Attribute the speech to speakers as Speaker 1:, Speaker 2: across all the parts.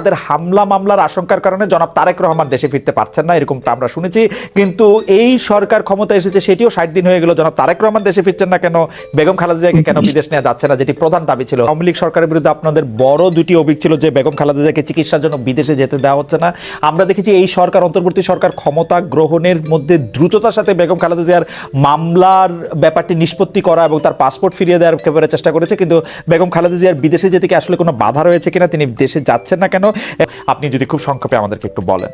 Speaker 1: তাদের হামলা মামলার আশঙ্কার কারণে জনাব তারেক রহমান দেশে ফিরতে পারছেন না, এরকমটা আমরা শুনেছি। কিন্তু এই সরকার ক্ষমতা এসেছে সেটিও ষাট দিন হয়ে গেল। জনাব তারেক রহমান দেশে ফিরছেন না কেন? বেগম খালেদা জিয়াকে কেন বিদেশ নেওয়া যাচ্ছে না? যেটি প্রধান দাবি ছিল। আওয়ামী লীগ সরকারের বিরুদ্ধে আপনাদের বড় দুটি অভিযোগ ছিল যে বেগম খালেদা জিয়াকে চিকিৎসার জন্য বিদেশে যেতে দেওয়া হচ্ছে না। আমরা দেখেছি এই সরকার, অন্তর্বর্তী সরকার ক্ষমতা গ্রহণের মধ্যে দ্রুততার সাথে বেগম খালেদা জিয়ার মামলার ব্যাপারটি নিষ্পত্তি করা এবং তার পাসপোর্ট ফিরিয়ে দেওয়ার একেবারে চেষ্টা করেছে। কিন্তু বেগম খালেদা জিয়ার বিদেশে যেতে কি আসলে কোনো বাধা রয়েছে কিনা? তিনি দেশে যাচ্ছেন না কেন? আপনি যদি খুব সংক্ষেপে আমাদেরকে একটু বলেন।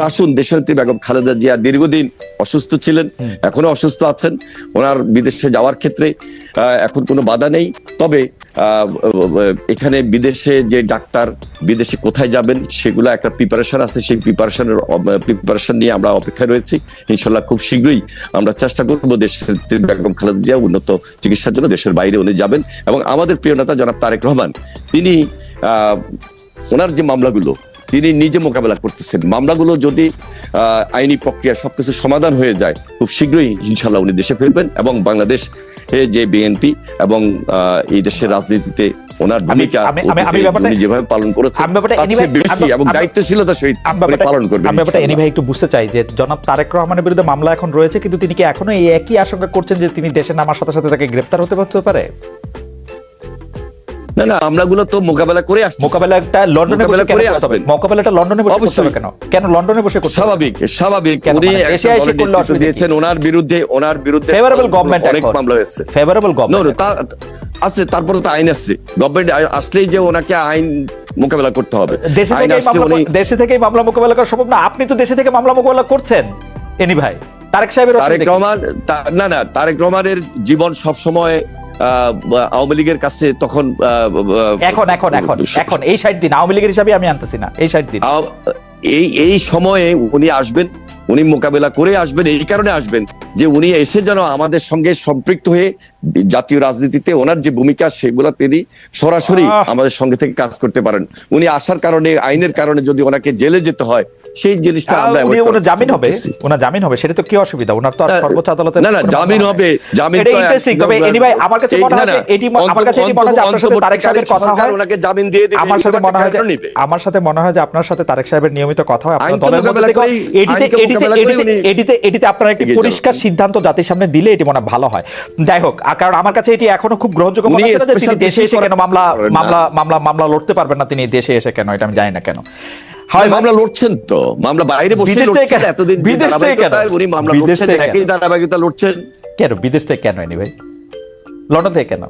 Speaker 2: আসুন দেশনেত্রী বেগম খালেদা জিয়া দীর্ঘদিন অসুস্থ ছিলেন এখনও অসুস্থ আছেন। ওনার বিদেশে যাওয়ার ক্ষেত্রে আহ, এখন কোনো বাধা নেই। তবে এখানে বিদেশে যে ডাক্তার বিদেশে কোথায় যাবেন, সেগুলো একটা প্রিপারেশন আছে। সেই প্রিপারেশনের প্রিপারেশন নিয়ে আমরা অপেক্ষায় রয়েছি। ইনশাল্লাহ খুব শীঘ্রই আমরা চেষ্টা করব দেশের বেগম খালেদা জিয়া উন্নত চিকিৎসার জন্য দেশের বাইরে উনি যাবেন। এবং আমাদের প্রিয় নেতা জনাব তারেক রহমান, তিনি ওনার যে মামলাগুলো তিনি নিজে মোকাবেলা করতেছেন। মামলাগুলো যদি আইনি প্রক্রিয়া সবকিছু সমাধান হয়ে যায় খুব শীঘ্রই ইনশাল্লাহ উনি দেশে ফিরবেন এবং বাংলাদেশ যে বিএনপি এবং এই দেশের রাজনীতিতে ওনার ভূমিকা উনি যেভাবে পালন করেছেন বেশি এবং দায়িত্বশীলতার সহিত পালন করবেন
Speaker 1: আমি ব্যাপারটা এনি ভাই একটু বুঝতে চাই যে জনাব তারেক রহমানের বিরুদ্ধে মামলা এখন রয়েছে কিন্তু তিনি কি এখনও এই একই আশঙ্কা করছেন যে তিনি দেশে নামার সাথে সাথে তাকে গ্রেপ্তার হতে পারতে পারে?
Speaker 2: না না তো মোকাবেলা করে আসছে
Speaker 1: মোকাবেলাটা লন্ডনে বসে
Speaker 2: করে।
Speaker 1: মোকাবেলাটা লন্ডনে বসে করতে হবে কেন? কেন লন্ডনে বসে করতে
Speaker 2: স্বাভাবিক স্বাভাবিক। উনি
Speaker 1: মানে এসে
Speaker 2: দিয়েছেন ওনার বিরুদ্ধে ওনার বিরুদ্ধে
Speaker 1: Favorable government
Speaker 2: অনেক মামলা হয়েছে।
Speaker 1: ফেভারেবল গভর্নমেন্ট
Speaker 2: আছে তারপরে তো আইন আছে। গভর্নমেন্ট আসলেই যে ওনাকে আইন মোকাবেলা করতে হবে।
Speaker 1: দেশে থেকে
Speaker 2: আসলে
Speaker 1: দেশে থেকে মামলা মোকাবেলা করা সম্ভব না। আপনি তো দেশে থেকে মামলা মোকাবেলা করছেন এনি ভাই। তারেক সাহেবের
Speaker 2: তারেক রহমান না না তারেক রহমানের জীবন সব সময় আওয়ামী লীগের কাছে তখন
Speaker 1: এখন এখন এখন এখন এই ষাট দিন আওয়ামী লীগের হিসাবে আমি আনতেছি না এই ষাট দিন।
Speaker 2: এই এই সময়ে উনি আসবেন উনি মোকাবেলা করে আসবেন এই কারণে আসবেন যে উনি এসে যেন আমাদের সঙ্গে সম্পৃক্ত হয়ে জাতীয় রাজনীতিতে ওনার যে ভূমিকা সেগুলো তিনি সরাসরি আমাদের সঙ্গে থেকে কাজ করতে পারেন। উনি আসার কারণে আইনের কারণে যদি ওনাকে জেলে যেতে হয় সেই জিনিসটা আমরা
Speaker 1: ওনার জামিন হবে। ওনার জামিন হবে সেটা তো কি অসুবিধা ওনার তো আর সর্বোচ্চ আদালতে
Speaker 2: না না জামিন হবে জামিন
Speaker 1: এটা তবে আমার কাছে মনে হয় এটি আমার কাছে এটি মনে হয় আপনার সাথে তারেক সাহেবের কথা হয়।
Speaker 2: ওনাকে জামিন দিয়ে দিবে
Speaker 1: আমার সাথে মনে হয়? আমার সাথে মনে হয় যে আপনার সাথে তারেক সাহেবের নিয়মিত কথা হয় আপনার দলের মধ্যে এটিতে এটিতে এটিতে এটিতে আপনারা একটি পরিষ্কার সিদ্ধান্ত জাতির সামনে দিলে এটি মনে ভালো হয় যাই হোক কারণ আমার কাছে এটি এখনও খুব গ্রহণযোগ্য মনে হচ্ছে যে তিনি দেশে এসে কেন মামলা মামলা মামলা মামলা লড়তে পারবেন না তিনি দেশে এসে কেন এটা আমি জানি না কেন হয়
Speaker 2: মামলা লড়ছেন তো। মামলা বাইরে বসে লড়ছেন এতদিন
Speaker 1: বিদেশ থেকে কেন?
Speaker 2: উনি মামলা লড়ছেন
Speaker 1: থেকে
Speaker 2: একই? ধারাবাহিকতা লড়ছেন।
Speaker 1: কেন? বিদেশ থেকে কেন এনি ভাই? লন্ডন থেকে কেন?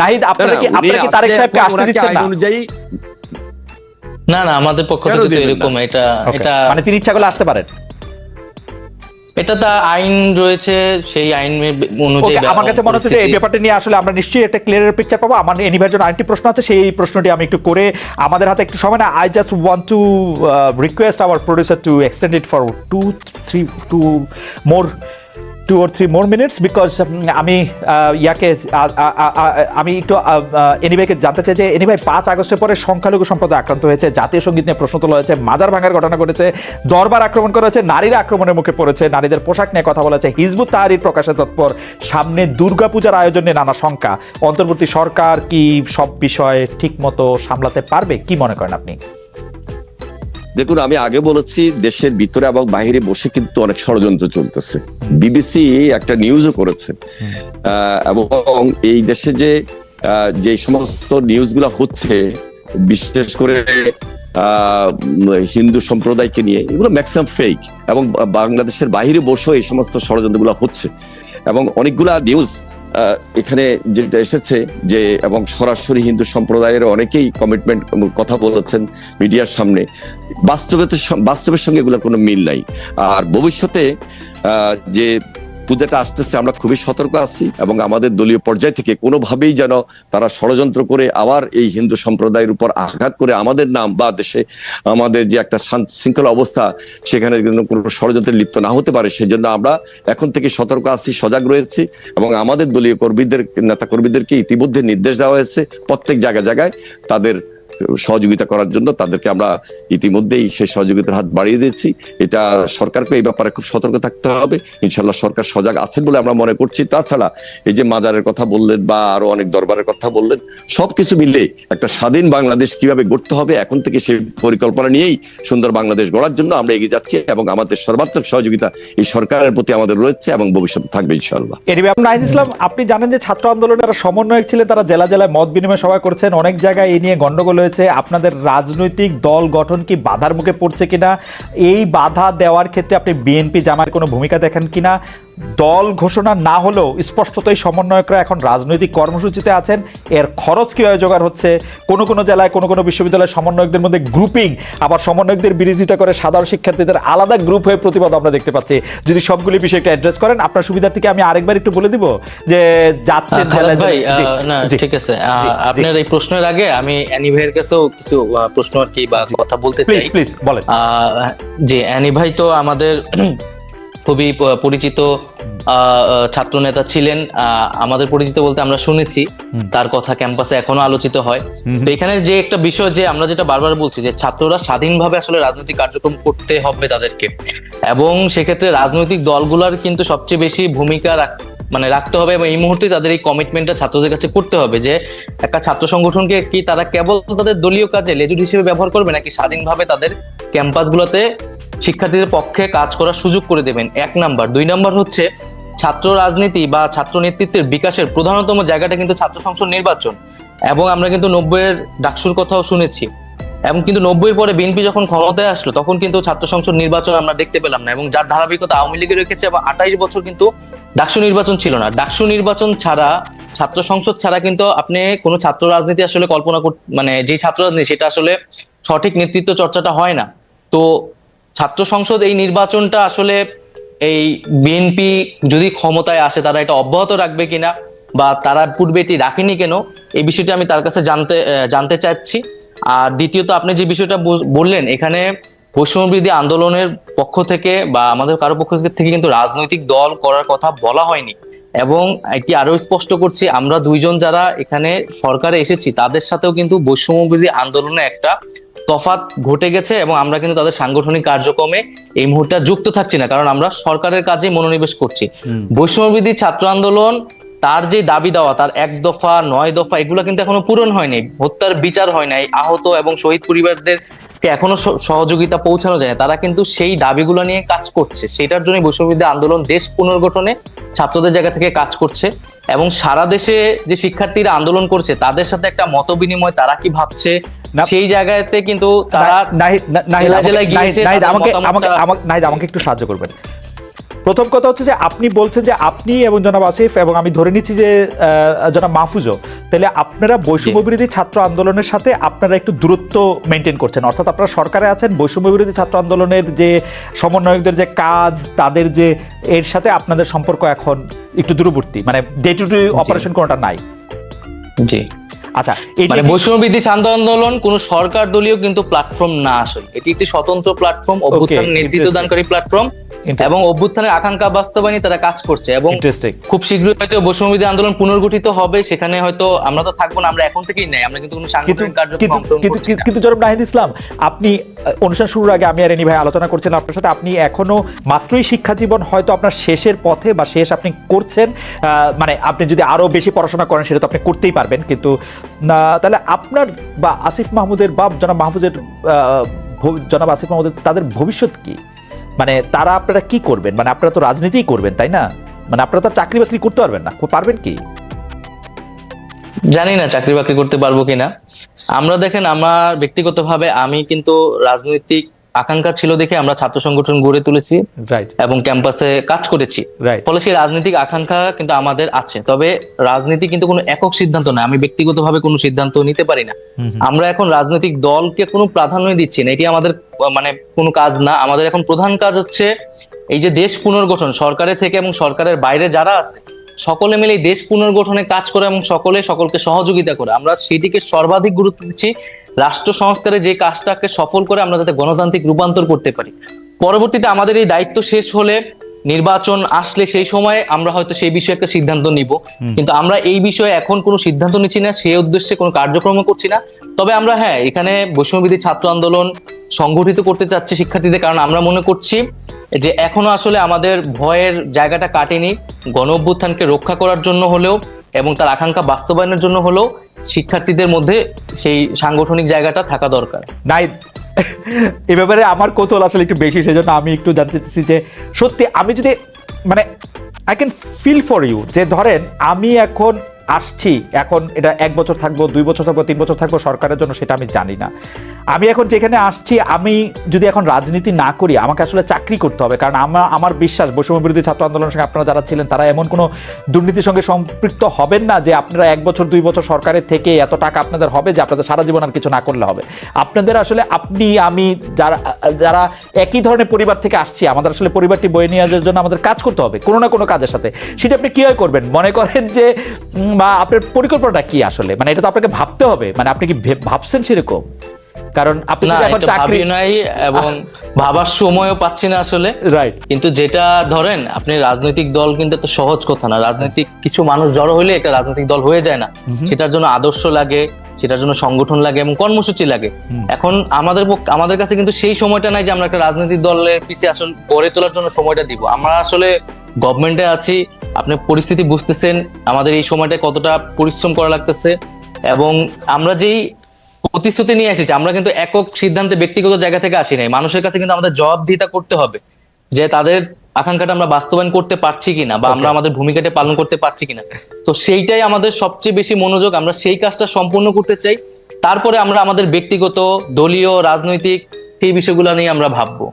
Speaker 1: নাহিদ আপনারা কি আপনারা কি তারেক সাহেবকে আসতে দিচ্ছেন না?
Speaker 2: অনুযায়ী
Speaker 3: না না আমাদের পক্ষ থেকে তো এরকম এটা এটা
Speaker 1: মানে তিনি ইচ্ছা করলে আসতে পারেন।
Speaker 3: এটা তা আইন রয়েছে সেই আইন অনুযায়ী
Speaker 1: আমার কাছে মনে হচ্ছে যে এই ব্যাপারটা নিয়ে আসলে আমরা নিশ্চয়ই একটা ক্লিয়ার পিকচার পাবো। আমার এনিভার জন্য আরেকটি প্রশ্ন আছে সেই প্রশ্নটি আমি একটু করে আমাদের হাতে একটু সময় না I just want to request our producer to extend it for two three two more two or three more minutes because আমি ইয়াকে আমি একটু এনিভাইকে জানতে চাই যে এনিভাই পাঁচ আগস্টের পরে সংখ্যালঘু সম্প্রদায় আক্রান্ত হয়েছে, জাতীয় সংগীত নিয়ে প্রশ্ন তোলা হয়েছে, মাজার ভাঙার ঘটনা ঘটেছে, দরবার আক্রমণ করা হয়েছে, নারীরা আক্রমণের মুখে পড়েছে, নারীদের পোশাক নিয়ে কথা বলা হয়েছে, হিজবুত তাহারির প্রকাশে তৎপর, সামনে দুর্গাপূজার আয়োজন নানা শঙ্কা, অন্তর্বর্তী সরকার কি সব বিষয়ে ঠিক মতো সামলাতে পারবে, কি মনে করেন আপনি?
Speaker 2: দেখুন, আমি আগে বলেছি দেশের ভিতরে এবং বাইরে বসে কিন্তু অনেক ষড়যন্ত্র চলতেছে। বিবিসি একটা নিউজও করেছে। এবং এই দেশে যে যে সমস্ত নিউজগুলো হচ্ছে, বিশেষ করে হিন্দু সম্প্রদায়কে নিয়ে, এগুলো ম্যাক্সিমাম ফেক এবং বাংলাদেশের বাইরে বসেও এই সমস্ত ষড়যন্ত্রগুলো হচ্ছে। এবং অনেকগুলা নিউজ এখানে যেটা এসেছে যে, এবং সরাসরি হিন্দু সম্প্রদায়ের অনেকেই কমিটমেন্ট কথা বলেছেন মিডিয়ার সামনে বাস্তবে বাস্তবের সঙ্গে এগুলোর কোনো মিল নাই। আর ভবিষ্যতে যে পূজাটা আসতেছে, আমরা খুবই সতর্ক আছি এবং আমাদের দলীয় পর্যায় থেকে কোনোভাবেই যেন তারা ষড়যন্ত্র করে আবার এই হিন্দু সম্প্রদায়ের উপর আঘাত করে আমাদের নাম বা দেশে আমাদের যে একটা শান্ত শৃঙ্খলা অবস্থা, সেখানে যেন কোনো ষড়যন্ত্রে লিপ্ত না হতে পারে, সেজন্য আমরা এখন থেকে সতর্ক আছি, সজাগ রয়েছি এবং আমাদের দলীয় কর্মীদের নেতা কর্মীদেরকে ইতিমধ্যে নির্দেশ দেওয়া হয়েছে প্রত্যেক জায়গায় জায়গায় তাদের সহযোগিতা করার জন্য তাদেরকে আমরা ইতিমধ্যেই সেই সহযোগিতার হাত বাড়িয়ে দিচ্ছি এটা সরকারকে এই ব্যাপারে খুব সতর্ক থাকতে হবে। ইনশাল্লাহ সরকার সজাগ আছেন বলে আমরা মনে করছি। তাছাড়া এই যে মাজারের কথা বললেন বা আরও অনেক দরবারের কথা বললেন, সবকিছু মিলে একটা স্বাধীন বাংলাদেশ কীভাবে গড়তে হবে এখন থেকে সেই পরিকল্পনা নিয়েই সুন্দর বাংলাদেশ গড়ার জন্য আমরা এগিয়ে যাচ্ছি এবং আমাদের সর্বাত্মক সহযোগিতা এই সরকারের প্রতি আমাদের রয়েছে এবং ভবিষ্যতে থাকবে ইনশাল্লাহ
Speaker 1: আপনি নাহিদ ইসলাম, আপনি জানেন যে ছাত্র আন্দোলনের সমন্বয়ক ছিলেন, তারা জেলা জেলায় মত বিনিময় সভা করছেন, অনেক জায়গায় এই নিয়ে গন্ডগোল হয়েছে, আপনাদের রাজনৈতিক দল গঠন কি বাধার মুখে পড়ছে কিনা? এই বাধা দেওয়ার ক্ষেত্রে আপনি বিএনপি জামার কোনো ভূমিকা দেখেন কিনা? দল ঘোষণা না হলেও স্পষ্টতই সমন্বয়করা এখন রাজনৈতিক কর্মসূচিতে আছেন। এর খরচ কীভাবে জোগাড় হচ্ছে? কোনো কোনো জেলায় কোনো কোনো বিশ্ববিদ্যালয়ের সমন্বয়কদের মধ্যে গ্রুপিং আবার সমন্বয়কদের বিরোধিতা করে সাধারণ শিক্ষার্থীদের আলাদা গ্রুপ হয়ে প্রতিবাদ আমরা দেখতে পাচ্ছি। যদি সবগুলি বিষয় একটু অ্যাড্রেস করেন আপনার সুবিধার থেকে আমি আরেকবার একটু বলে দিব যে যাচ্ছেন
Speaker 3: ঠিক আছে। আপনার এই প্রশ্নের আগে আমি অ্যানি ভাইয়ের কাছেও কিছু প্রশ্ন আর কি বা কথা বলতে চাই।
Speaker 1: প্লিজ বলেন।
Speaker 3: আহ, জি অ্যানি ভাই তো আমাদের খুবই পরিচিত ছাত্র নেতা ছিলেন। আহ, আমাদের পরিচিত বলতে আমরা শুনেছি। তার কথা ক্যাম্পাসে এখনও আলোচিত হয়। তো এখানে যে একটা বিষয় যে আমরা যেটা বারবার বলছি যে ছাত্ররা স্বাধীনভাবে আসলে রাজনৈতিক কার্যক্রম করতে হবে তাদেরকে। এবং সেক্ষেত্রে রাজনৈতিক দলগুলোর কিন্তু সবচেয়ে বেশি ভূমিকা রাখ- মানে রাখতে হবে এবং এই মুহূর্তে তাদের এই কমিটমেন্টটা ছাত্রদের কাছে করতে হবে যে একটা ছাত্র সংগঠনকে কি তারা কেবল তাদের দলীয় কাজে লেজুর হিসেবে ব্যবহার করবে নাকি স্বাধীনভাবে তাদের ক্যাম্পাসগুলোতে শিক্ষার্থীদের পক্ষে কাজ করার সুযোগ করে দেবেন। এক নাম্বার। দুই নাম্বার হচ্ছে, ছাত্র রাজনীতি বা ছাত্র নেতৃত্বের বিকাশের প্রধানতম জায়গাটা কিন্তু ছাত্র সংসদ নির্বাচন। এবং আমরা কিন্তু নব্বইয়ের ডাকসুর কথাও শুনেছি। এবং কিন্তু নব্বইয়ের পরে বিএনপি যখন ক্ষমতায় আসলো, তখন কিন্তু ছাত্র সংসদ নির্বাচন আমরা দেখতে পেলাম না। এবং যার ধারাবাহিকতা আওয়ামী লীগে রেখেছে এবং আঠাইশ বছর কিন্তু ডাকসু নির্বাচন ছিল না। ডাকসু নির্বাচন ছাড়া, ছাত্র সংসদ ছাড়া কিন্তু আপনি কোনো ছাত্র রাজনীতি আসলে কল্পনা মানে যে ছাত্র রাজনীতি, সেটা আসলে সঠিক নেতৃত্ব চর্চাটা হয় না। তো ছাত্র সংসদ এই নির্বাচনটা আসলে এই বিএনপি যদি ক্ষমতায় আসে, তারা এটা অব্যাহত রাখবে কিনা বা তারা পূর্বে এটি রাখেনি কেন, এই বিষয়টি আমি তার কাছে জানতে জানতে চাচ্ছি। আর দ্বিতীয়ত, আপনি যে বিষয়টা বললেন, এখানে বৈষম্যবিধি আন্দোলনের পক্ষ থেকে বা আমাদের কারও পক্ষ থেকে কিন্তু রাজনৈতিক দল করার কথা বলা হয়নি। এবং এটি আরও স্পষ্ট করছি, আমরা দুইজন যারা এখানে সরকারে এসেছি, তাদের সাথেও কিন্তু বৈষম্যবিধি আন্দোলনে একটা তফাৎ ঘটে গেছে এবং আমরা কিন্তু তাদের সাংগঠনিক কার্যক্রমে এই মুহূর্তে যুক্ত থাকছি না কারণ আমরা সরকারের কাজে মনোনিবেশ করছি। বৈষম্যবিধি ছাত্র আন্দোলন তার যে দাবি দেওয়া তার এক দফা নয় দফা এগুলো কিন্তু এখনও পূরণ হয়নি হত্যার বিচার হয় নাই আহত এবং শহীদ পরিবারদেরকে এখনও সহযোগিতা পৌঁছানো যায় না। তারা কিন্তু সেই দাবিগুলো নিয়ে কাজ করছে। সেটার জন্য বৈষম্যবিধি আন্দোলন দেশ পুনর্গঠনে ছাত্রদের জায়গা থেকে কাজ করছে এবং সারা দেশে যে শিক্ষার্থীরা আন্দোলন করছে তাদের সাথে একটা মত বিনিময় তারা কি ভাবছে? সেই জায়গাতে কিন্তু তারা
Speaker 1: আমাকে একটু সাহায্য করবেন। প্রথম কথা হচ্ছে যে আপনি বলছেন যে আপনি এবং জনাব আসিফ এবং আমি ধরে নিচ্ছি যে জনাব মাহফুজও তাহলে আপনারা বৈষম্য বিরোধী ছাত্র আন্দোলনের সাথে আপনারা একটু দূরত্ব মেনটেন করছেন। অর্থাৎ আপনারা সরকারে আছেন বৈষম্য বিরোধী ছাত্র আন্দোলনের যে সমন্বয়কদের যে কাজ তাদের যে এর সাথে আপনাদের সম্পর্ক এখন একটু দূরবর্তী মানে ডে টু ডে অপারেশন কোনোটা নাই।
Speaker 3: জি।
Speaker 1: আচ্ছা
Speaker 3: মানে বৈষম্যবিধি ছাত্র আন্দোলন কোন সরকার দলীয় কিন্তু প্ল্যাটফর্ম না আসলে এটি একটি স্বতন্ত্র প্ল্যাটফর্ম অভ্যুত্থান নেতৃত্ব. দানকারী প্ল্যাটফর্ম. এবং অভ্যুত্থানের আকাঙ্ক্ষা বাস্তবায়নে তারা কাজ করছে এবং খুব শীঘ্রই হয়তো বৈষম্যবিধি আন্দোলন পুনর্গঠিত হবে সেখানে হয়তো আমরা তো থাকব না আমরা এখন থেকেই নাই আমরা কিন্তু কোনো সাংগঠনিক কার্যক্রমে
Speaker 1: কিন্তু জনাব নাহিদ ইসলাম আপনি অনুষ্ঠান শুরুর আগে আমি আর এনি ভাই আলোচনা করছিলাম আপনার সাথে আপনি এখনও মাত্রই শিক্ষা জীবন হয়তো আপনার শেষের পথে বা শেষ আপনি করছেন মানে আপনি যদি আরও বেশি পড়াশোনা করেন সেটা তো আপনি করতেই পারবেন কিন্তু না, তাহলে আপনার বা আসিফ মাহমুদের বা জনাব মাহফুজের আহ, জনাব আসিফ মাহমুদের তাদের ভবিষ্যৎ কি? মানে তারা আপনারা কি করবেন? মানে আপনারা তো রাজনীতিই করবেন, তাই না? মানে আপনারা তো চাকরি বাকরি করতে পারবেন না, পারবেন কি?
Speaker 3: জানি না চাকরি বাকরি করতে পারব কিনা। আমরা দেখেন, আমার ব্যক্তিগতভাবে আমি কিন্তু রাজনৈতিক আকাঙ্ক্ষা ছিল দেখে আমরা ছাত্র সংগঠন গড়ে তুলেছি
Speaker 1: রাইট
Speaker 3: এবং ক্যাম্পাসে কাজ করেছি।
Speaker 1: রাইট
Speaker 3: ফলে সেই রাজনৈতিক আকাঙ্ক্ষা কিন্তু আমাদের আছে। তবে রাজনীতি কিন্তু কোনো একক সিদ্ধান্ত না আমি ব্যক্তিগতভাবে কোনো সিদ্ধান্ত নিতে পারি না। আমরা এখন রাজনৈতিক দলকে কোনো প্রাধান্য দিচ্ছি না। এটি আমাদের মানে কোনো কাজ না। আমাদের এখন প্রধান কাজ হচ্ছে এই যে দেশ পুনর্গঠন সরকারের থেকে এবং সরকারের বাইরে যারা আছে সকলে মিলে দেশ পুনর্গঠনে কাজ করে এবং সকলে সকলকে সহযোগিতা করে। আমরা সেটিকে সর্বাধিক গুরুত্ব দিচ্ছি রাষ্ট্র সংস্কারে যে কাজটাকে সফল করে আমরা যাতে গণতান্ত্রিক রূপান্তর করতে পারি। পরবর্তীতে আমাদের এই দায়িত্ব শেষ হলে নির্বাচন আসলে সেই সময় আমরা হয়তো সেই বিষয়ে একটা সিদ্ধান্ত নিব। কিন্তু আমরা এই বিষয়ে এখন কোনো সিদ্ধান্ত নিচ্ছি না সেই উদ্দেশ্যে কোনো কার্যক্রম করছি না। তবে আমরা হ্যাঁ এখানে বৈষম্যবিধি ছাত্র আন্দোলন সংগঠিত করতে চাচ্ছি শিক্ষার্থীদের, কারণ আমরা মনে করছি যে এখনও আসলে আমাদের ভয়ের জায়গাটা কাটেনি গণ অভ্যুত্থানকে রক্ষা করার জন্য হলেও এবং তার আকাঙ্ক্ষা বাস্তবায়নের জন্য হলেও শিক্ষার্থীদের মধ্যে সেই সাংগঠনিক জায়গাটা থাকা দরকার।
Speaker 1: নাই এ ব্যাপারে আমার কৌতূহল আসলে একটু বেশি সেই জন্য আমি একটু জানতে চাচ্ছি যে সত্যি আমি যদি মানে I can feel for you যে ধরেন আমি এখন আসছি, এখন এটা এক বছর থাকব, দুই বছর থাকব, তিন বছর থাকব, সরকারের জন্য সেটা আমি জানি না। আমি এখন যেখানে আসছি, আমি যদি এখন রাজনীতি না করি, আমাকে আসলে চাকরি করতে হবে। কারণ আমার আমার বিশ্বাস, বৈষম্য বিরোধী ছাত্র আন্দোলনের সঙ্গে আপনারা যারা ছিলেন, তারা এমন কোনো দুর্নীতির সঙ্গে সম্পৃক্ত হবেন না যে আপনারা এক বছর, দুই বছর সরকারের থেকে এত টাকা আপনাদের হবে যে আপনাদের সারা জীবন আর কিছু না করলে হবে। আপনাদের আসলে, আপনি, আমি, যারা যারা একই ধরনের পরিবার থেকে আসছি, আমাদের আসলে পরিবারটি বয়ে নিয়ে যাওয়ার জন্য আমাদের কাজ করতে হবে, কোনো না কোনো কাজের সাথে। সেটা আপনি কীভাবে করবেন? মনে করেন যে বা আপনার পরিকল্পনাটা কি আসলে? মানে এটা তো আপনাকে ভাবতে হবে। মানে আপনি কি ভাবছেন সেরকম? কারণ আপনি এখন চাকরি
Speaker 3: নাই এবং ভাবার সময়ও পাচ্ছি না আসলে।
Speaker 1: রাইট
Speaker 3: কিন্তু যেটা ধরেন আপনি রাজনৈতিক দল কিন্তু এত সহজ কথা না। রাজনৈতিক কিছু মানুষ জড়ো হইলে একটা রাজনৈতিক দল হয়ে যায় না। সেটার জন্য আদর্শ লাগে সেটার জন্য সংগঠন লাগে এবং কর্মসূচি লাগে। এখন আমাদের আমাদের কাছে কিন্তু সেই সময়টা নাই যে আমরা একটা রাজনৈতিক দলের পিছিয়ে আসলে গড়ে তোলার জন্য সময়টা দিব। আমরা আসলে গভর্নমেন্টে আছি আপনি পরিস্থিতি বুঝতেছেন আমাদের এই সময়টা কতটা পরিশ্রম করা লাগতেছে এবং আমরা যেই প্রতিশ্রুতি নিয়ে এসেছি আমরা কিন্তু একক সিদ্ধান্তে ব্যক্তিগত জায়গা থেকে আসি নাই। মানুষের কাছে কিন্তু আমাদের জবাবদিহিতা করতে হবে যে তাদের আকাঙ্ক্ষাটা আমরা বাস্তবায়ন করতে পারছি কিনা বা আমরা আমাদের ভূমিকাটা পালন করতে পারছি কিনা। তো সেইটাই আমাদের সবচেয়ে বেশি মনোযোগ। আমরা সেই কাজটা সম্পূর্ণ করতে চাই। তারপরে আমরা আমাদের ব্যক্তিগত দলীয় রাজনৈতিক সেই বিষয়গুলো নিয়ে আমরা ভাববো।